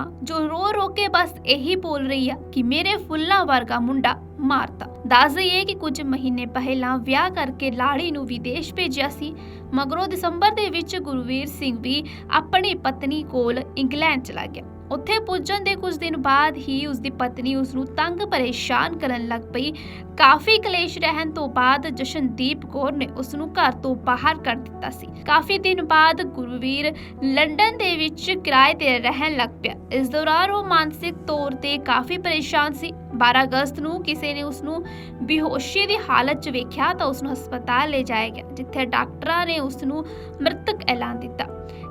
ਮਾਂ ਜੋ ਰੋ ਰੋ ਕੇ ਬਸ ਇਹੀ ਬੋਲ ਰਹੀ ਆ ਕਿ ਮੇਰੇ ਫੁੱਲਾਂ ਵਰਗਾ ਮੁੰਡਾ ਮਾਰਤਾ। ਦੱਸ ਦਈਏ ਕਿ ਕੁਝ ਮਹੀਨੇ ਪਹਿਲਾਂ ਵਿਆਹ ਕਰਕੇ ਲਾੜੀ ਨੂੰ ਵਿਦੇਸ਼ ਭੇਜਿਆ ਸੀ, ਮਗਰੋਂ ਦਸੰਬਰ ਦੇ ਵਿੱਚ ਗੁਰਵੀਰ ਸਿੰਘ ਵੀ ਆਪਣੀ ਪਤਨੀ ਕੋਲ ਇੰਗਲੈਂਡ ਚਲਾ ਗਿਆ। ਉੱਥੇ ਪੁੱਜਣ ਦੇ ਕੁਝ ਦਿਨ ਬਾਅਦ ਹੀ ਉਸ ਦੀ ਪਤਨੀ ਉਸ ਨੂੰ ਤੰਗ ਪਰੇਸ਼ਾਨ ਕਰਨ ਲੱਗ ਪਈ। ਕਾਫੀ ਕਲੇਸ਼ ਰਹਿਣ ਤੋਂ ਬਾਅਦ ਜਸ਼ਨਦੀਪ ਕੌਰ ਨੇ ਉਸ ਨੂੰ ਘਰ ਤੋਂ ਬਾਹਰ ਕਰ ਦਿੱਤਾ ਸੀ। ਕਾਫੀ ਦਿਨ ਬਾਅਦ ਗੁਰਵੀਰ ਲੰਡਨ ਦੇ ਵਿੱਚ ਕਿਰਾਏ ਤੇ ਰਹਿਣ ਲੱਗ ਪਿਆ। ਇਸ ਦੌਰਾਨ ਉਹ ਮਾਨਸਿਕ ਤੌਰ ਤੇ ਕਾਫੀ ਪਰੇਸ਼ਾਨ ਸੀ। 12 ਅਗਸਤ ਨੂੰ ਕਿਸੇ ਨੇ ਉਸ ਨੂੰ ਬੇਹੋਸ਼ੀ ਦੀ ਹਾਲਤ 'ਚ ਵੇਖਿਆ ਤਾਂ ਉਸ ਨੂੰ ਹਸਪਤਾਲ ਲੈ ਜਾਇਆ ਗਿਆ, ਜਿੱਥੇ ਡਾਕਟਰਾਂ ਨੇ ਉਸ ਨੂੰ ਮ੍ਰਿਤਕ ਐਲਾਨ ਦਿੱਤਾ।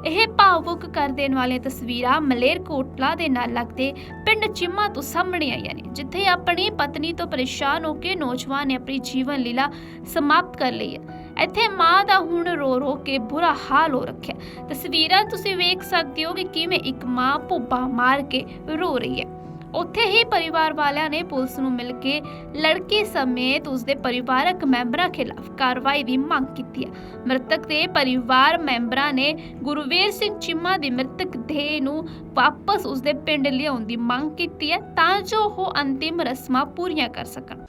ਇਹ ਭਾਵੁਕ ਕਰ ਦੇਣ ਵਾਲੀਆਂ ਤਸਵੀਰਾਂ ਮਲੇਰਕੋਟਲਾ ਦੇ ਨਾਲ ਲੱਗਦੇ ਪਿੰਡ ਚਿੰਮਾ ਤੋਂ ਸਾਹਮਣੇ ਆਈਆਂ ਨੇ, ਜਿੱਥੇ ਆਪਣੀ ਪਤਨੀ ਤੋਂ ਪਰੇਸ਼ਾਨ ਹੋ ਕੇ ਨੌਜਵਾਨ ਨੇ ਆਪਣੀ ਜੀਵਨ ਲੀਲਾ ਸਮਾਪਤ ਕਰ ਲਈ ਹੈ। ਇੱਥੇ ਮਾਂ ਦਾ ਹੁਣ ਰੋ ਰੋ ਕੇ ਬੁਰਾ ਹਾਲ ਹੋ ਰੱਖਿਆ ਤਸਵੀਰਾਂ ਤੁਸੀਂ ਵੇਖ ਸਕਦੇ ਹੋ ਕਿ ਕਿਵੇਂ ਇੱਕ ਮਾਂ ਭੁੱਬਾ ਮਾਰ ਕੇ ਰੋ ਰਹੀ ਹੈ। ਉੱਥੇ ਹੀ ਪਰਿਵਾਰ ਵਾਲਿਆਂ ਨੇ ਪੁਲਿਸ ਨੂੰ ਮਿਲ ਕੇ ਲੜਕੀ ਸਮੇਤ ਉਸਦੇ ਪਰਿਵਾਰਕ ਮੈਂਬਰਾਂ ਖਿਲਾਫ ਕਾਰਵਾਈ ਦੀ ਮੰਗ ਕੀਤੀ ਹੈ। ਮ੍ਰਿਤਕ ਦੇ ਪਰਿਵਾਰ ਮੈਂਬਰਾਂ ਨੇ ਗੁਰਵੀਰ ਸਿੰਘ ਚੀਮਾ ਦੀ ਮ੍ਰਿਤਕ ਦੇਹ ਨੂੰ ਵਾਪਸ ਉਸਦੇ ਪਿੰਡ ਲਿਆਉਣ ਦੀ ਮੰਗ ਕੀਤੀ ਹੈ ਤਾਂ ਜੋ ਉਹ ਅੰਤਿਮ ਰਸਮਾਂ ਪੂਰੀਆਂ ਕਰ ਸਕਣ।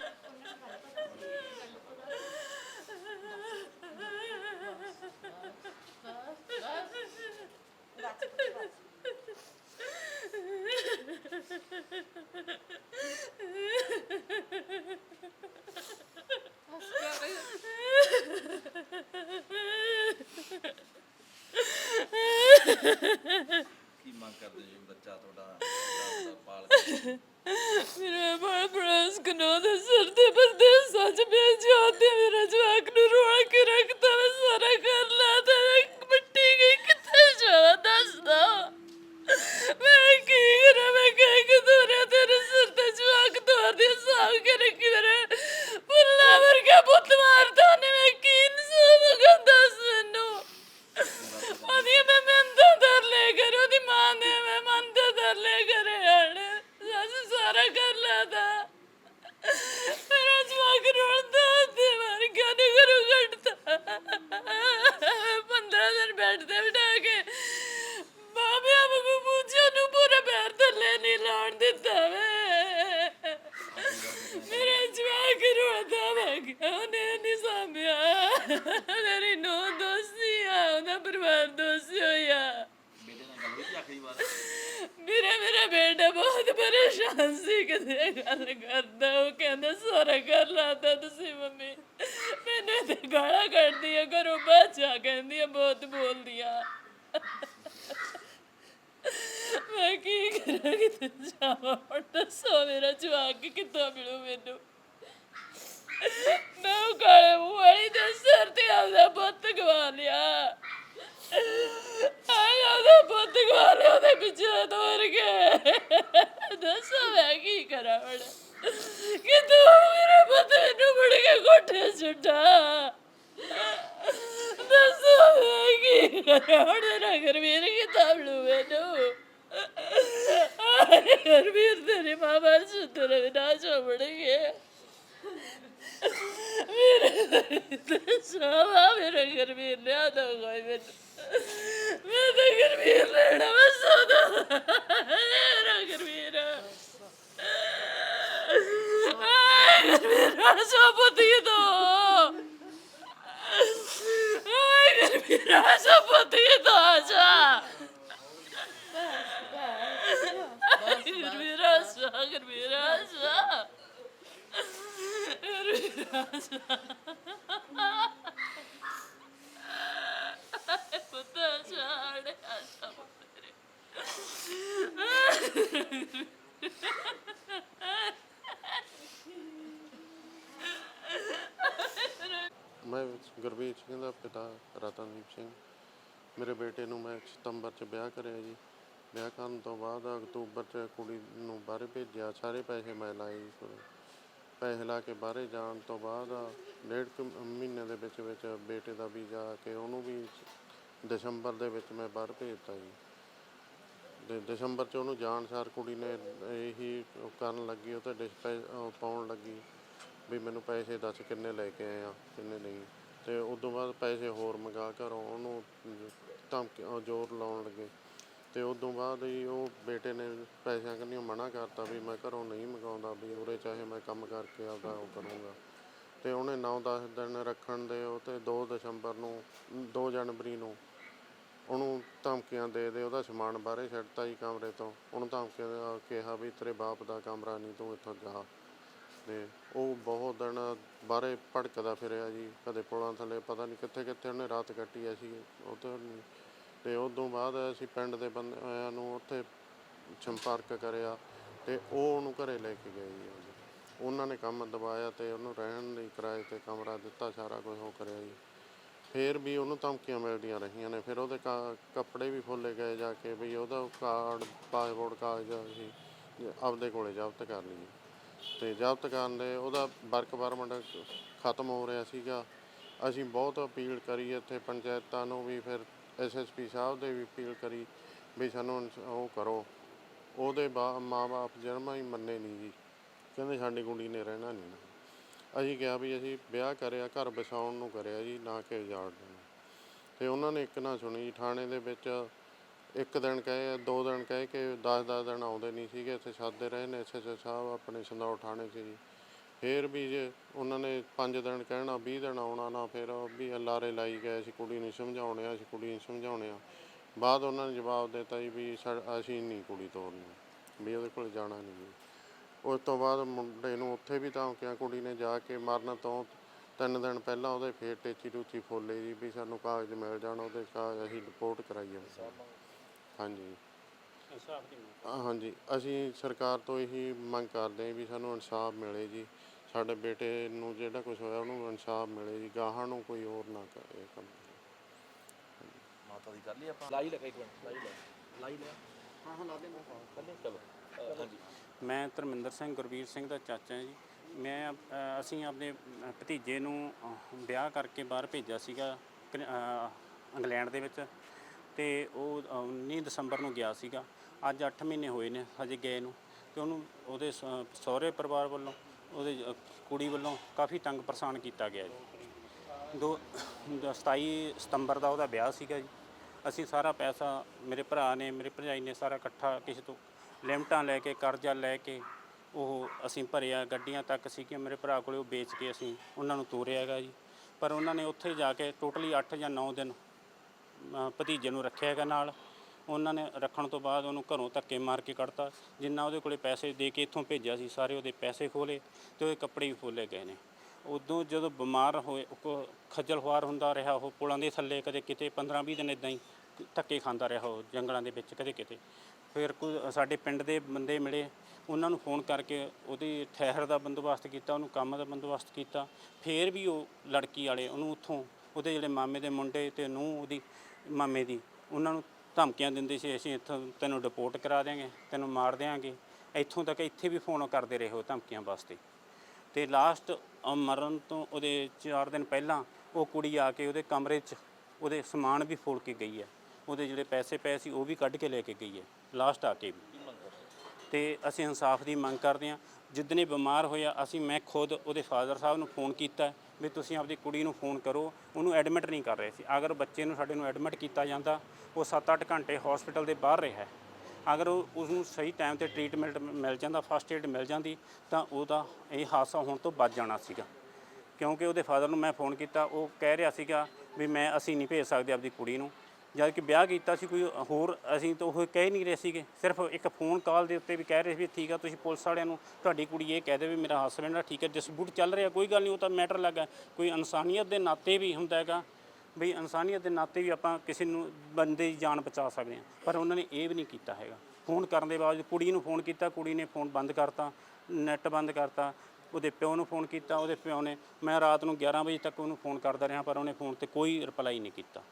ਪਰੇਸ਼ਾਨ ਸੀ ਕਦੇ ਗੱਲ ਕਰਦਾ, ਉਹ ਕਹਿੰਦਾ, ਸਾਰਾ ਕਰ ਲਾਤਾ ਤੁਸੀਂ ਮੰਮੀ। ਮੈਨੂੰ ਤੇ ਗਾਲਾਂ ਕੱਢਦੀ ਆ ਘਰੋਂ ਬਾਚਾ ਕਹਿੰਦੀ ਆ ਬਹੁਤ ਬੋਲਦੀ ਆ ਮੈਂ ਕੀ ਕਰਾਂ ਕਿਤੇ ਜਾਵਾਂ? ਹੁਣ ਦੱਸੋ ਮੇਰਾ ਜਵਾਕ ਕਿੱਥੋਂ ਮਿਲੂ ਮੈਨੂੰ ਮੈਂ ਉਹ ਕਾਲੇ ਮੂੰਹ ਵਾਲੀ ਦੇ ਸਿਰ ਤੇ ਆਪਦਾ ਪੁੱਤ ਗਵਾ ਲਿਆ ਆਏ ਉਹਦਾ ਪੁੱਤ ਗਵਾ ਲਿਆ ਉਹਦੇ ਪਿੱਛੇ ਤੋਰ ਕੇ ਦੱਸੋ ਮੈਂ ਕੀ ਕਰਾਂ ਹੁਣ ਕਿ ਤੂੰ ਮੇਰੇ ਪੁੱਤ ਨੂੰ ਮੁੜ ਕੇ ਕੋਠੇ ਸੁੱਟਾ ਦੱਸੋ ਮੈਂ ਕੀ ਕਰਾਂ ਹੁਣ ਨਾ ਗਰਮੀਰ ਕੀ ਤਾਬਲੂ ਮੈਨੂੰ ਗਰਮੀਰ ਤੇਰੇ ਮਾਮਾ ਸੁਤਰ ਵਿਨਾਸ਼ ਹੋ ਬੜਗੇ ਮੇਰੇ ਸੋਵਾ ਮੇਰੇ ਘਰ ਵੀ ਲਿਆ ਕੋਈ ਮੈਨੂੰ ਮੈਂ ਤਾਂ ਘਰ ਵੀ ਲੈਣਾ ਮੈਂ ਸੋਦਾ ਮੇਰਾ ਘਰ ਵੀ ਮੇਰਾ ਸੋ ਪਤੀ ਦੋ ਆਏ ਘਰ ਮੇਰਾ ਸੋ ਪਤੀ ਦੋ ਜਾ ਘਰ ਮੇਰਾ ਸੋ ਘਰ ਮੇਰਾ ਸੋ ਪੁੱਤ, ਛਾੜ ਆਸਾ ਪੁੱਤਰੇ ਮੈਂ ਗੁਰਬੀਰ ਸਿੰਘ ਦਾ ਪਿਤਾ ਰਤਨਦੀਪ ਸਿੰਘ। ਮੇਰੇ ਬੇਟੇ ਨੂੰ ਮੈਂ ਸਤੰਬਰ 'ਚ ਵਿਆਹ ਕਰਿਆ ਜੀ। ਵਿਆਹ ਕਰਨ ਤੋਂ ਬਾਅਦ ਅਕਤੂਬਰ 'ਚ ਕੁੜੀ ਨੂੰ ਬਾਹਰ ਭੇਜਿਆ, ਸਾਰੇ ਪੈਸੇ ਮੈਂ ਲਾਏ ਜੀ ਪੈਸੇ ਲਾ ਕੇ ਬਾਹਰੇ ਜਾਣ ਤੋਂ ਬਾਅਦ ਡੇਢ ਕੁ ਮਹੀਨੇ ਦੇ ਵਿੱਚ ਵਿੱਚ ਬੇਟੇ ਦਾ ਵੀਜ਼ਾ ਆ ਕੇ ਉਹਨੂੰ ਵੀ ਦਸੰਬਰ ਦੇ ਵਿੱਚ ਮੈਂ ਬਾਹਰ ਭੇਜਤਾ ਜੀ। ਤੇ ਦਸੰਬਰ 'ਚ ਉਹਨੂੰ ਜਾਣ ਸਾਰ ਕੁੜੀ ਨੇ ਇਹੀ ਕਰਨ ਲੱਗੀ, ਉਹ ਤੇ ਡਿਸਪੈ ਉਹ ਪਾਉਣ ਲੱਗੀ ਵੀ ਮੈਨੂੰ ਪੈਸੇ ਦੱਸ ਕਿੰਨੇ ਲੈ ਕੇ ਆਏ ਆ, ਕਿੰਨੇ ਨਹੀਂ। ਤੇ ਉਸ ਤੋਂ ਬਾਅਦ ਪੈਸੇ ਹੋਰ ਮੰਗਾ ਘਰੋਂ ਉਹਨੂੰ ਧਮਕੀ ਜ਼ੋਰ ਲਾਉਣ ਲੱਗੇ। ਤੇ ਉਸ ਤੋਂ ਬਾਅਦ ਹੀ ਉਹ ਬੇਟੇ ਨੇ ਪੈਸਿਆਂ ਕੰਨਿਓ ਮਨਾ ਕਰਤਾ ਵੀ ਮੈਂ ਘਰੋਂ ਨਹੀਂ ਮੰਗਾਉਂਦਾ ਵੀ ਉਰੇ ਚਾਹੇ ਮੈਂ ਕੰਮ ਕਰਕੇ ਆਪਦਾ ਉਹ ਕਰੂੰਗਾ। ਤੇ ਉਹਨੇ 9-10 ਦਿਨ ਰੱਖਣ ਦੇ ਉਹ ਤੇ 2 ਦਸੰਬਰ ਨੂੰ 2 ਜਨਵਰੀ ਨੂੰ ਉਹਨੂੰ ਧਮਕੀਆਂ ਦੇ ਦੇ, ਉਹਦਾ ਸਮਾਨ ਬਾਹਰੇ ਛੱਡਤਾ ਜੀ ਕਮਰੇ ਤੋਂ। ਉਹਨੂੰ ਧਮਕੀਆਂ ਕਿਹਾ ਵੀ ਤੇਰੇ ਬਾਪ ਦਾ ਕਮਰਾ ਨਹੀਂ, ਤੂੰ ਇੱਥੋਂ ਜਾ। ਤੇ ਉਹ ਬਹੁਤ ਦਿਨ ਬਾਹਰੇ ਭੜਕਦਾ ਫਿਰਿਆ ਜੀ, ਕਦੇ ਪੁਲਾਂ ਥੱਲੇ, ਪਤਾ ਨਹੀਂ ਕਿੱਥੇ ਕਿੱਥੇ ਉਹਨੇ ਰਾਤ ਕੱਟੀ ਐ ਸੀ ਉਹ ਤੋਂ ਤੇ ਉਸ ਤੋਂ ਬਾਅਦ ਅਸੀਂ ਪਿੰਡ ਦੇ ਬੰਦਿਆਂ ਨੂੰ ਉੱਥੇ ਸੰਪਰਕ ਕਰਿਆ ਤੇ ਉਹ ਉਹਨੂੰ ਘਰੇ ਲੈ ਕੇ ਗਏ ਜੀ। ਉਹਦੇ। ਉਹਨਾਂ ਨੇ ਕੰਮ ਦਬਾਇਆ ਤੇ ਉਹਨੂੰ ਰਹਿਣ ਲਈ ਕਿਰਾਏ ਤੇ ਕਮਰਾ ਦਿੱਤਾ, ਸਾਰਾ ਕੁਝ ਉਹ ਕਰਿਆ ਜੀ। ਫਿਰ ਵੀ ਉਹਨੂੰ ਧਮਕੀਆਂ ਮਿਲਦੀਆਂ ਰਹੀਆਂ ਨੇ, ਫਿਰ ਉਹਦੇ ਕਾ- ਕੱਪੜੇ ਵੀ ਫੋਲੇ ਗਏ ਜਾ ਕੇ ਵੀ ਉਹਦਾ ਕਾਰਡ ਪਾਸਪੋਰਟ ਕਾਗਜ਼ ਅਸੀਂ ਆਪਦੇ ਕੋਲੇ ਜ਼ਬਤ ਕਰ ਲਈਏ। ਤੇ ਜ਼ਬਤ ਕਰਨ ਦੇ ਉਹਦਾ ਵਰਕ ਪਰਮਿਟ ਖਤਮ ਹੋ ਰਿਹਾ ਸੀਗਾ। ਅਸੀਂ ਬਹੁਤ ਅਪੀਲ ਕਰੀ ਇੱਥੇ ਪੰਚਾਇਤਾਂ ਨੂੰ ਵੀ ਫਿਰ ਐਸਐਸਪੀ ਸਾਹਿਬ ਦੇ ਵੀ ਅਪੀਲ ਕਰੀ ਵੀ ਸਾਨੂੰ ਇਨਸ- ਉਹ ਕਰੋ। ਉਹਦੇ ਬਾ, ਮਾਂ-ਬਾਪ ਜਨਮਾਂ ਹੀ ਮੰਨੇ ਨਹੀਂ ਜੀ। ਕਹਿੰਦੇ ਸਾਡੀ ਕੁੜੀ ਨੇ ਰਹਿਣਾ ਨਹੀਂ ਨਾ। ਅਸੀਂ ਕਿਹਾ ਵੀ ਅਸੀਂ ਵਿਆਹ ਕਰਿਆ, ਘਰ ਵਸਾਉਣ ਨੂੰ ਕਰਿਆ ਜੀ, ਨਾ ਕਿ ਉਜਾੜਨ ਨੂੰ ਤੇ ਉਹਨਾਂ ਨੇ ਇੱਕ ਨਾ ਸੁਣੀ ਜੀ, ਥਾਣੇ ਦੇ ਵਿੱਚ ਇੱਕ ਦਿਨ ਕਹੇ, ਦੋ ਦਿਨ ਕਹੇ ਕਿ 10-10 ਦਿਨ ਆਉਂਦੇ ਨਹੀਂ ਸੀਗੇ, ਇੱਥੇ ਸਾਦੇ ਰਹੇ ਨੇ ਐਸਐਸਓ ਸਾਹਿਬ, ਆਪਣੇ ਸੰਦੌੜ ਥਾਣੇ 'ਚ ਜੀ। ਫਿਰ ਵੀ ਜੇ ਉਹਨਾਂ ਨੇ 5 ਦਿਨ ਕਹਿਣਾ 20 ਦਿਨ ਆਉਣਾ ਨਾ, ਫਿਰ ਵੀ ਲਾਰੇ ਲਾਈ ਗਏ ਸੀ ਕੁੜੀ ਨੂੰ ਸਮਝਾਉਣੇ ਆ, ਅਸੀਂ ਕੁੜੀ ਨੂੰ ਸਮਝਾਉਣੇ ਆ। ਬਾਅਦ ਉਹਨਾਂ ਨੇ ਜਵਾਬ ਦਿੱਤਾ ਜੀ ਵੀ ਸਾ- ਅਸੀਂ ਨਹੀਂ ਕੁੜੀ ਤੋਰਨੀ ਵੀ ਉਹਦੇ ਕੋਲ ਜਾਣਾ ਨਹੀਂ ਜੀ। ਉਸ ਤੋਂ ਬਾਅਦ ਮੁੰਡੇ ਨੂੰ ਉੱਥੇ ਵੀ ਧਮਕੀਆਂ ਕੁੜੀ ਨੇ ਜਾ ਕੇ ਮਰਨ ਤੋਂ ਤਿੰਨ ਦਿਨ ਪਹਿਲਾਂ ਉਹਦੇ ਫੇਰ ਟੇਚੀ ਟੂਚੀ ਫੋਲੇ ਜੀ ਵੀ ਸਾਨੂੰ ਕਾਗਜ਼ ਮਿਲ ਜਾਣ, ਉਹਦੇ ਕਾਗਜ਼ ਅਸੀਂ ਰਿਪੋਰਟ ਕਰਾਈਏ ਹਾਂਜੀ। ਹਾਂਜੀ। ਅਸੀਂ ਸਰਕਾਰ ਤੋਂ ਇਹੀ ਮੰਗ ਕਰਦੇ ਹਾਂ ਵੀ ਸਾਨੂੰ ਇਨਸਾਫ ਮਿਲੇ ਜੀ। ਸਾਡੇ ਬੇਟੇ ਨੂੰ ਜਿਹੜਾ ਕੁਝ ਹੋਇਆ ਉਹਨੂੰ ਇਨਸਾਫ ਮਿਲੇ ਜੀ। ਗਾਹਾਂ ਨੂੰ ਕੋਈ ਹੋਰ ਨਾ ਕਰੇ ਇਹ ਕੰਮ। ਮਾਤਾ ਦੀ ਕਰ ਲਈ ਆਪਾਂ ਲਾਈ ਲਗਾ ਇੱਕ ਮਿੰਟ ਲਾਈ ਲੈ। ਲਾਈ ਲੈ ਹਾਂ ਹਾਂ ਲਾ ਦੇ ਮੈਂ ਚਲੋ। ਅ, ਹਾਂਜੀ। ਮੈਂ ਧਰਮਿੰਦਰ ਸਿੰਘ ਗੁਰਵੀਰ ਸਿੰਘ ਦਾ ਚਾਚਾ ਹਾਂ ਜੀ। ਮੈਂ ਅ, ਅਸੀਂ ਆਪਣੇ ਭਤੀਜੇ ਨੂੰ ਅ, ਵਿਆਹ ਕਰਕੇ ਬਾਹਰ ਭੇਜਿਆ ਸੀਗਾ ਕਨ- ਅ, ਇੰਗਲੈਂਡ ਦੇ ਵਿੱਚ। ਤੇ ਉਹ ਅ, 19 ਦਸੰਬਰ ਨੂੰ ਗਿਆ ਸੀਗਾ। ਅੱਜ 8 ਮਹੀਨੇ ਹੋਏ ਨੇ ਹਜੇ ਗਏ ਨੂੰ ਤੇ ਉਹਨੂੰ ਉਹਦੇ ਸ- ਸਹੁਰੇ ਪਰਿਵਾਰ ਵੱਲੋਂ ਉਹਦੇ ਅ, ਕੁੜੀ ਵੱਲੋਂ ਕਾਫੀ ਤੰਗ ਪਰੇਸ਼ਾਨ ਕੀਤਾ ਗਿਆ ਜੀ। ਦੋ ਦ- 27 ਸਤੰਬਰ ਦਾ ਉਹਦਾ ਵਿਆਹ ਸੀਗਾ ਜੀ। ਅਸੀਂ ਸਾਰਾ ਪੈਸਾ ਮੇਰੇ ਭਰਾ ਨੇ ਮੇਰੇ ਭਰਜਾਈ ਨੇ ਸਾਰਾ ਇਕੱਠਾ ਕਿਸੇ ਤੋਂ ਲਿਮਟਾਂ ਲੈ ਕੇ ਕਰਜ਼ਾ ਲੈ ਕੇ ਉਹ ਅਸੀਂ ਭਰਿਆ ਗੱਡੀਆਂ ਤੱਕ ਸੀ ਕਿ ਮੇਰੇ ਭਰਾ ਕੋਲੇ ਉਹ ਵੇਚ ਕੇ ਅਸੀਂ ਉਹਨਾਂ ਨੂੰ ਤੋਰਿਆ ਹੈਗਾ ਜੀ। ਪਰ ਉਹਨਾਂ ਨੇ ਉੱਥੇ ਜਾ ਕੇ ਟੋਟਲੀ 8 ਜਾਂ 9 ਦਿਨ ਅ, ਭਤੀਜੇ ਨੂੰ ਰੱਖਿਆ ਹੈਗਾ ਨਾਲ। ਉਹਨਾਂ ਨੇ ਰੱਖਣ ਤੋਂ ਬਾਅਦ ਉਹਨੂੰ ਘਰੋਂ ਧੱਕੇ ਮਾਰ ਕੇ ਕੱਢਤਾ, ਜਿੰਨਾ ਉਹਦੇ ਕੋਲੇ ਪੈਸੇ ਦੇ ਕੇ ਇੱਥੋਂ ਭੇਜਿਆ ਸੀ, ਸਾਰੇ ਉਹਦੇ ਪੈਸੇ ਖੋਲੇ ਤੇ ਉਹਦੇ ਕੱਪੜੇ ਵੀ ਖੋਲੇ ਗਏ ਨੇ। ਉਦੋਂ ਜਦੋਂ ਬਿਮਾਰ ਹੋਏ, ਉਹ ਖੱਜਲ ਖੁਆਰ ਹੁੰਦਾ ਰਿਹਾ, ਉਹ ਪੁਲਾਂ ਦੇ ਥੱਲੇ ਕਦੇ ਕਿਤੇ 15 20 ਦਿਨ ਇਦਾਂ ਹੀ ਧੱਕੇ ਖਾਂਦਾ ਰਿਹਾ ਉਹ ਜੰਗਲਾਂ ਦੇ ਵਿੱਚ ਕਦੇ ਕਿਤੇ। ਫਿਰ ਕੋਈ ਸਾਡੇ ਪਿੰਡ ਦੇ ਬੰਦੇ ਮਿਲੇ, ਉਹਨਾਂ ਨੂੰ ਫੋਨ ਕਰਕੇ ਉਹਦੀ ਠਹਿਰ ਦਾ ਬੰਦੋਬਸਤ ਕੀਤਾ, ਉਹਨੂੰ ਕੰਮ ਦਾ ਬੰਦੋਬਸਤ ਕੀਤਾ। ਫਿਰ ਵੀ ਉਹ ਲੜਕੀ ਵਾਲੇ ਉਹਨੂੰ ਉੱਥੋਂ ਉਹਦੇ ਜਿਹੜੇ ਮਾਮੇ ਦੇ ਮੁੰਡੇ ਤੇ ਨੂੰ ਉਹਦੀ, ਮਾਮੇ ਦੀ, ਉਹਨਾਂ ਨੂੰ ਧਮਕੀਆਂ ਦਿੰਦੇ ਸੀ, ਅਸੀਂ ਇੱਥੋਂ ਤੈਨੂੰ ਡਿਪੋਰਟ ਕਰਾ ਦਿਆਂਗੇ, ਤੈਨੂੰ ਮਾਰ ਦਿਆਂਗੇ। ਇੱਥੋਂ ਤੱਕ ਇੱਥੇ ਵੀ ਫੋਨ ਕਰਦੇ ਰਹੇ ਉਹ ਧਮਕੀਆਂ ਵਾਸਤੇ। ਤੇ ਲਾਸਟ ਮਰਨ ਤੋਂ ਉਹਦੇ 4 ਦਿਨ ਪਹਿਲਾਂ ਉਹ ਕੁੜੀ ਆ ਕੇ ਉਹਦੇ ਕਮਰੇ 'ਚ ਉਹਦੇ ਸਮਾਨ ਵੀ ਫੋੜ ਕੇ ਗਈ ਹੈ। ਉਹਦੇ ਜਿਹੜੇ ਪੈਸੇ ਪਏ ਸੀ ਉਹ ਵੀ ਕੱਢ ਕੇ ਲੈ ਕੇ ਗਈ ਹੈ ਲਾਸਟ ਆ ਕੇ ਵੀ। ਤੇ ਅਸੀਂ ਇਨਸਾਫ ਦੀ ਮੰਗ ਕਰਦੇ ਹਾਂ। ਜਿੱਦਨੇ ਬਿਮਾਰ ਹੋਇਆ, ਅਸੀਂ, ਮੈਂ ਖੁਦ ਉਹਦੇ ਫਾਦਰ ਸਾਹਿਬ ਨੂੰ ਫੋਨ ਕੀਤਾ ਵੀ ਤੁਸੀਂ ਆਪਦੀ ਕੁੜੀ ਨੂੰ ਫੋਨ ਕਰੋ, ਉਹਨੂੰ ਐਡਮਿਟ ਨਹੀਂ ਕਰ ਰਹੇ ਸੀ। ਅਗਰ ਬੱਚੇ ਨੂੰ ਸਾਡੇ ਨੂੰ ਐਡਮਿਟ ਕੀਤਾ ਜਾਂਦਾ, ਉਹ 7-8 ਘੰਟੇ ਹਸਪੀਟਲ ਦੇ ਬਾਹਰ ਰਿਹਾ ਅਗਰ ਉਹ ਉਸ ਨੂੰ ਸਹੀ ਟਾਈਮ ਤੇ ਟ੍ਰੀਟਮੈਂਟ ਮਿਲ ਜਾਂਦਾ ਫਸਟ ਏਡ ਮਿਲ ਜਾਂਦੀ, ਤਾਂ ਉਹਦਾ ਇਹ ਹਾਦਸਾ ਹੋਣ ਤੋਂ ਬਚ ਜਾਣਾ ਸੀਗਾ। ਕਿਉਂਕਿ ਉਹਦੇ ਫਾਦਰ ਨੂੰ ਮੈਂ ਫੋਨ ਕੀਤਾ, ਉਹ ਕਹਿ ਰਿਹਾ ਸੀਗਾ ਵੀ ਮੈਂ ਅਸੀਂ ਨਹੀਂ ਭੇਜ ਸਕਦੇ ਆਪਦੀ ਕੁੜੀ ਨੂੰ। ਜਦ ਕਿ ਵਿਆਹ ਕੀਤਾ ਸੀ ਕੋਈ ਹੋਰ, ਅਸੀਂ ਤਾਂ ਉਹ ਕਹਿ ਨਹੀਂ ਰਹੇ ਸੀਗੇ। ਸਿਰਫ ਇੱਕ ਫੋਨ ਕਾਲ ਦੇ ਉੱਤੇ ਵੀ ਕਹਿ ਰਹੇ ਸੀ ਵੀ ਠੀਕ ਆ, ਤੁਸੀਂ ਪੁਲਿਸ ਵਾਲਿਆਂ ਨੂੰ, ਤੁਹਾਡੀ ਕੁੜੀ ਇਹ ਕਹਿ ਦੇ ਵੀ ਮੇਰਾ ਹਸਬੈਂਡ ਆ, ਠੀਕ ਹੈ ਡਿਸਪਿਊਟ ਚੱਲ ਰਿਹਾ, ਕੋਈ ਗੱਲ ਨਹੀਂ, ਉਹ ਤਾਂ ਮੈਟਰ ਲੱਗਾ। ਕੋਈ ਇਨਸਾਨੀਅਤ ਦੇ ਨਾਤੇ ਵੀ ਹੁੰਦਾ ਹੈਗਾ, ਵੀ ਇਨਸਾਨੀਅਤ ਦੇ ਨਾਤੇ ਵੀ ਆਪਾਂ ਕਿਸੇ ਨੂੰ, ਬੰਦੇ ਦੀ ਜਾਨ ਬਚਾ ਸਕਦੇ ਹਾਂ। ਪਰ ਉਹਨਾਂ ਨੇ ਇਹ ਵੀ ਨਹੀਂ ਕੀਤਾ ਹੈਗਾ। ਫੋਨ ਕਰਨ ਦੇ ਬਾਵਜੂਦ ਕੁੜੀ ਨੂੰ ਫੋਨ ਕੀਤਾ, ਕੁੜੀ ਨੇ ਫੋਨ ਬੰਦ ਕਰਤਾ ਨੈੱਟ ਬੰਦ ਕਰਤਾ, ਉਹਦੇ ਪਿਓ ਨੂੰ ਫੋਨ ਕੀਤਾ, ਉਹਦੇ ਪਿਓ ਨੇ, ਮੈਂ ਰਾਤ ਨੂੰ 11 ਵਜੇ ਤੱਕ ਉਹਨੂੰ ਫੋਨ ਕਰਦਾ ਰਿਹਾ, ਪਰ ਉਹਨੇ ਫੋਨ ਤੇ ਕੋਈ ਰਿਪਲਾਈ ਨਹੀਂ ਕੀਤਾ।